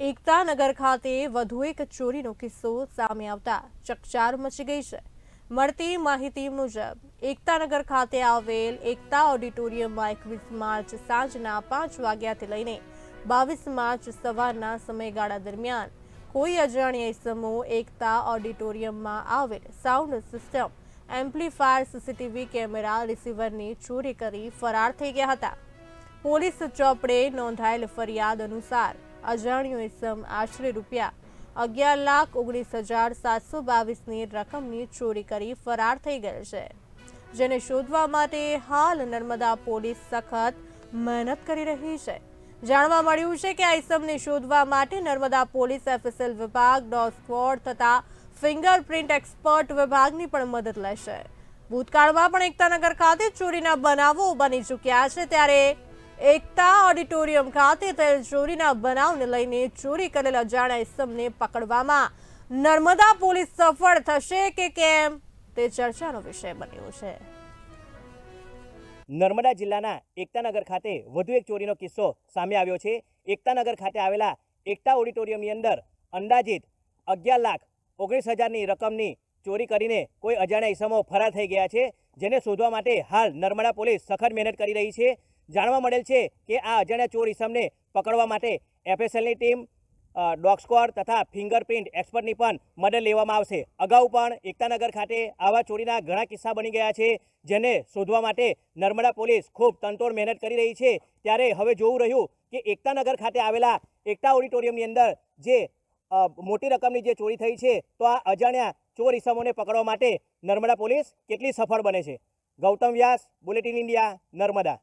એકતાનગર ખાતે વધુ એક ચોરીનો કિસ્સો સામે આવતા ચકચાર મચી ગઈ છે. મળતી માહિતી મુજબ એકતાનગર ખાતે આવેલ એકતા ઓડિટોરિયમમાં એકવીસ માર્ચ સાંજના પાંચ વાગ્યાથી લઈને બાવીસ માર્ચ સવારના સમયગાળા દરમિયાન કોઈ અજાણ્યા ઇસમો એકતા ઓડિટોરિયમમાં આવેલ sound system amplifier CCTV camera રિસીવરની ચોરી કરી ફરાર થઈ ગયા હતા. પોલીસ ચોપડે નોંધાયેલ ફરિયાદ અનુસાર અજાણ્યો ઇસમ આશરે રૂપિયા અગિયાર લાખ ઓગણીસ હજાર સાતસો બાવીસની રકમની ચોરી કરી ફરાર થઈ ગયેલ છે. જેને શોધવા માટે હાલ નર્મદા પોલીસ સખત મહેનત કરી રહી છે. જાણવા મળ્યું છે કે આ ઇસમને શોધવા માટે નર્મદા પોલીસ એફએસએલ વિભાગ, ડોગ સ્ક્વોડ તથા ફિંગરપ્રિન્ટ એક્સપર્ટ વિભાગની પણ મદદ લેશે. ભૂતકાળમાં પણ એકતાનગર ખાતે ચોરીના બનાવો બની ચૂક્યા છે ત્યારે એકતા ઓડિટોરિયમ ખાતે થયેલ ચોરીના બનાવને લઈને ચોરી કરેલ અજાણ્યા ઇસમને પકડવામાં નર્મદા પોલીસ સફળ થશે કે કેમ તે ચર્ચાનો વિષય બન્યો છે. નર્મદા જિલ્લાના એકતાનગર ખાતે વધુ એક ચોરીનો કિસ્સો સામે આવ્યો છે. એકતાનગર ખાતે આવેલા એકતા ઓડિટોરિયમની અંદર અંદાજિત અગિયાર લાખ ઓગણીસ હજારની રકમની ચોરી કરીને કોઈ અજાણ્યા ઇસમો ફરાર થઈ ગયા છે, જેને શોધવા માટે હાલ નર્મદા પોલીસ સખત મહેનત કરી રહી છે. જાણવા મળેલ છે કે આ અજાણ્યા ચોર ઇસમને પકડવા માટે એફએસએલની ટીમ ડોગ સ્ક્વોડ તથા ફિંગરપ્રિન્ટ એક્સપર્ટની પણ મદદ લેવામાં આવશે. અગાઉ પણ એકતાનગર ખાતે આવા ચોરીના ઘણા કિસ્સા બની ગયા છે, જેને શોધવા માટે નર્મદા પોલીસ ખૂબ તનતોડ મહેનત કરી રહી છે. ત્યારે હવે જોવું રહ્યું કે એકતાનગર ખાતે આવેલા એકતા ઓડિટોરિયમની અંદર જે મોટી રકમની જે ચોરી થઈ છે, તો આ અજાણ્યા ચોર ઇસમોને પકડવા માટે નર્મદા પોલીસ કેટલી સફળ બને છે? Gautam Vyas, bulletin India, Narmada.